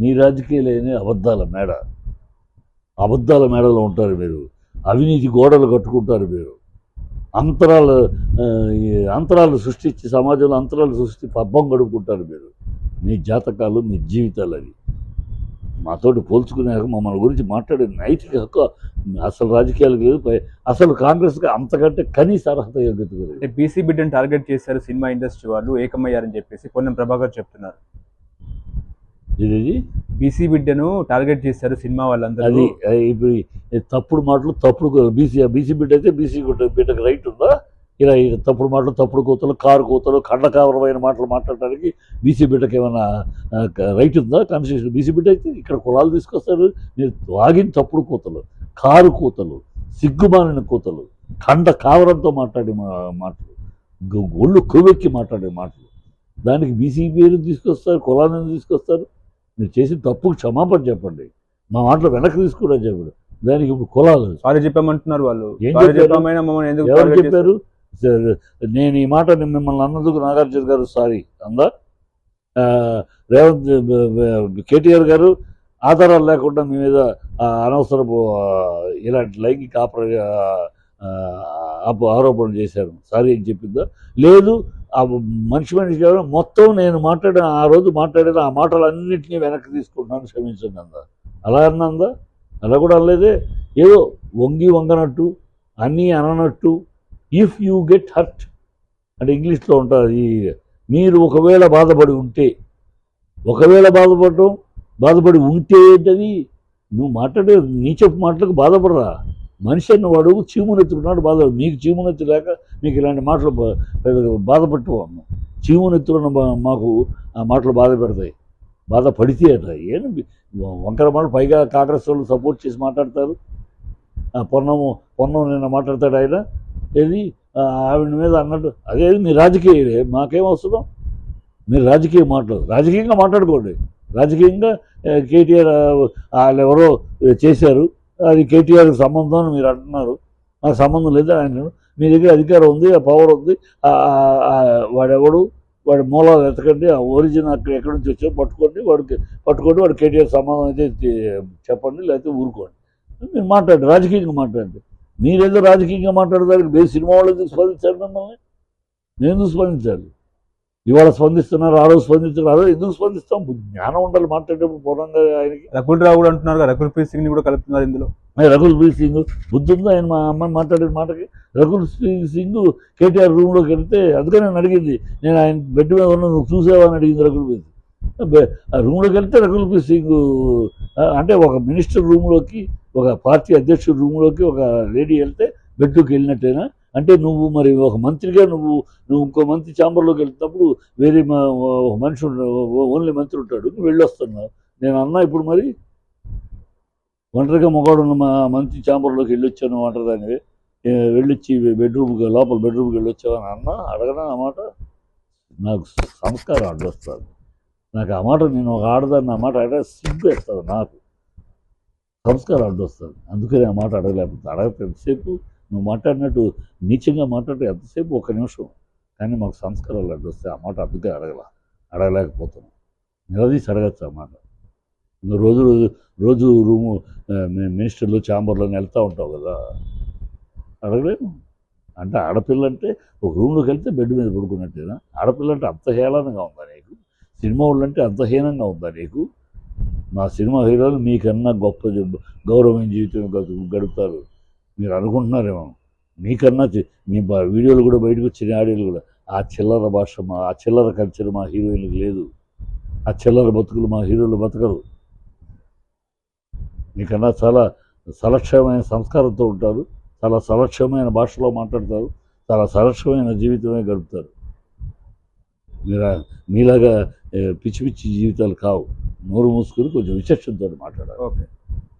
నీ రాజకీయాలేని అబద్ధాల మేడ. అబద్ధాల మేడలో ఉంటారు మీరు. అవినీతి గోడలు కట్టుకుంటారు మీరు. అంతరాలు ఈ అంతరాలు సృష్టించి సమాజంలో అంతరాలు సృష్టి పబ్బం గడుపుకుంటారు మీరు. మీ జాతకాలు మీ జీవితాలు అవి. మాతోటి పోల్చుకునే మమ్మల్ని గురించి మాట్లాడే నైతిక హక్కు అసలు రాజకీయాలకు లేదు. అసలు కాంగ్రెస్కి అంతకంటే కనీస అర్హత యోగ్యత లేదు. బీసీ బిడ్డను టార్గెట్ చేశారు సినిమా ఇండస్ట్రీ వాళ్ళు ఏకమయ్యారని చెప్పేసి పొన్నం ప్రభాకర్ చెప్తున్నారు. బీసీ బిడ్డను టార్గెట్ చేశారు సినిమా వాళ్ళందరూ. అది ఇప్పుడు తప్పుడు మాటలు తప్పుడు బీసీ బీసీ బిడ్డ అయితే బీసీ బిడ్డకు రైట్ ఉందా? ఇలా తప్పుడు మాటలు తప్పుడు కూతలు కారు కూతలు కండకావరమైన మాటలు మాట్లాడడానికి బీసీ బిడ్డకి ఏమైనా రైట్ ఉందా? కాన్స్టిట్యూషన్ బీసీ బిడ్డ అయితే ఇక్కడ కులాలు తీసుకొస్తారు. మీరు వాగిన తప్పుడు కూతలు కారు కూతలు సిగ్గుమాలిన కూతలు కండ కావరంతో మాట్లాడే మా మాటలు ఒళ్ళు కొవ్వెక్కి మాట్లాడే మాటలు. దానికి బీసీ పేరు తీసుకొస్తారు కులాలను తీసుకొస్తారు. మీరు చేసిన తప్పుకు క్షమాపణ చెప్పండి. మా మాటలు వెనక్కి తీసుకురా చెప్పండి. దానికి ఇప్పుడు కులాలు సారీ చెప్పామంటున్నారు వాళ్ళు. ఎవరు చెప్పారు? నేను ఈ మాట మిమ్మల్ని అన్నందుకు నాగార్జున గారు సారీ అందా? రేవంత్ కేటీఆర్ గారు ఆధారాలు లేకుండా మీ మీద అనవసరపు ఇలాంటి లైంగిక ఆపర ఆరోపణ ఆరోపణలు చేశారు. సారీ అని చెప్పిందా? లేదు ఆ మనిషి మనిషి ఎవరు మొత్తం నేను మాట్లాడిన ఆ రోజు మాట్లాడిన ఆ మాటలన్నింటినీ వెనక్కి తీసుకుంటున్నాను క్షమించండి అందా అలా అన్నందా అలా కూడా అనలేదే. ఏదో వంగి వంగనట్టు అన్నీ అననట్టు ఇఫ్ యూ గెట్ హర్ట్ అంటే ఇంగ్లీష్లో ఉంటుంది మీరు ఒకవేళ బాధపడి ఉంటే ఒకవేళ బాధపడటం బాధపడి ఉంటే ఏంటది? నువ్వు మాట్లాడే నీచపు మాటలకు బాధపడరా? మనిషి అన్న వాడు చీమునెత్తుకున్నాడు బాధ మీకు చీమునెత్తి లేక మీకు ఇలాంటి మాటలు బా- చీమునెత్తులను మాకు ఆ మాటలు బాధ పెడతాయి. బాధ పడితే అట వంకర మాటలు పైగా కాంగ్రెస్ వాళ్ళు సపోర్ట్ చేసి మాట్లాడతారు. ఆ పొన్నము పొన్నం నిన్న మాట్లాడతాడు ఆయన. ఏది? ఆవిడ మీద అన్నట్టు అదే మీ రాజకీయ మాకేం వస్తుందో మీరు రాజకీయ మాటలు రాజకీయంగా మాట్లాడుకోండి. రాజకీయంగా కేటీఆర్ వాళ్ళు ఎవరో చేశారు. అది కేటీఆర్కి సంబంధం అని మీరు అంటున్నారు. నాకు సంబంధం లేదు ఆయన మీ దగ్గర అధికారం ఉంది ఆ పవర్ ఉంది. వాడెవడు? వాడి మూలాలు ఎతకండి ఆ ఒరిజిన్ అక్కడ ఎక్కడి నుంచి వచ్చో పట్టుకోండి వాడికి పట్టుకోండి వాడు కేటీఆర్ సంబంధం అయితే చెప్పండి లేకపోతే ఊరుకోండి. మీరు మాట్లాడండి రాజకీయంగా మాట్లాడండి. మీరేదో రాజకీయంగా మాట్లాడడానికి బే సినిమా వాళ్ళు ఎందుకు స్పందించారు మిమ్మల్ని? నేను స్పందించాలి? ఇవాళ స్పందిస్తున్నారు ఆ రోజు స్పందిస్తున్నారు ఎందుకు స్పందిస్తాం? జ్ఞానం ఉండాలి మాట్లాడేటప్పుడు పూర్వంగా ఆయనకి. రకుల్ రావు కూడా అంటున్నారు రకుల్ ప్రీత్ సింగ్ని కూడా కలుపుతున్నారు ఇందులో. మరి రకుల్ ప్రీత్ సింగ్ బుద్ధి ఉందా ఆయన మా అమ్మాయి మాట్లాడిన మాటకి. రకుల్ ప్రీత్ సింగ్ కేటీఆర్ రూమ్లోకి వెళ్తే అందుకని నేను అడిగింది నేను ఆయన బెడ్ మీద ఉన్న నువ్వు చూసావా అని అడిగింది రకుల్ ప్రీత్ ఆ రూమ్లోకి వెళ్తే రకుల్ ప్రీత్ సింగ్ అంటే ఒక మినిస్టర్ రూమ్లోకి ఒక పార్టీ అధ్యక్షుడి రూమ్లోకి ఒక లేడీ వెళ్తే బెడ్లోకి వెళ్ళినట్టేనా? అంటే నువ్వు మరి ఒక మంత్రిగా నువ్వు నువ్వు ఇంకో మంత్రి ఛాంబర్లోకి వెళ్తున్నప్పుడు వేరే మా- ఒక మనిషి ఓన్లీ మంత్రి ఉంటాడు. నువ్వు వెళ్ళొస్తున్నావు. నేను అన్నా ఇప్పుడు మరి? ఒంటరిగా మొగాడు ఉన్న మా మంత్రి ఛాంబర్లోకి వెళ్ళొచ్చాను ఒంటరిదానివి వెళ్ళొచ్చి బెడ్రూమ్కి లోపల బెడ్రూమ్కి వెళ్ళొచ్చావు అని అన్నా అడగనా ఆ మాట? నాకు సంస్కారం అడ్డొస్తుంది నాకు ఆ మాట నేను ఒక ఆడదాన్ని ఆ మాట అడగ సిగ్గు వేస్తుంది నాకు. సంస్కారం అడ్డొస్తుంది అందుకని ఆ మాట అడగలేకపోతే అడగ ఎంతసేపు నువ్వు మాట్లాడినట్టు నీచంగా మాట్లాడే ఎంతసేపు? ఒక నిమిషం. కానీ మాకు సంస్కారాలు అడ్డొస్తాయి ఆ మాట అందుకే అడగల. అడగలేకపోతున్నాం. నిలదీసి అడగచ్చు ఆ మాట. నువ్వు రోజు రోజు రోజు రూము మినిస్టర్లు ఛాంబర్లో వెళ్తూ ఉంటావు కదా. అడగలేము. అంటే ఆడపిల్ల అంటే ఒక రూమ్లోకి వెళ్తే బెడ్ మీద పడుకున్నట్టేనా? ఆడపిల్ల అంటే అంత హేళనంగా ఉందా నీకు? సినిమా వాళ్ళు అంటే అంత హీనంగా ఉందా నీకు? మా సినిమా హీరోలు మీకన్నా గొప్ప గౌరవం గౌరవమైన జీవితం గడుపుతారు. మీరు అనుకుంటున్నారేమో. మీకన్నా మీ బ- వీడియోలు కూడా బయటకు వచ్చిన ఆడియోలు కూడా ఆ చిల్లర భాష మా ఆ చిల్లర కల్చర్ మా హీరోయిన్కి లేదు. ఆ చిల్లర బతుకులు మా హీరోలు బతకరు. మీకన్నా చాలా సలక్షమైన సంస్కారంతో ఉంటారు చాలా సలక్షమైన భాషలో మాట్లాడతారు చాలా సలక్షమైన జీవితమే గడుపుతారు. మీరా మీలాగా పిచ్చి పిచ్చి జీవితాలు కావు. నోరు మూసుకొని కొంచెం విచక్షణతో మాట్లాడాలి. ఓకే.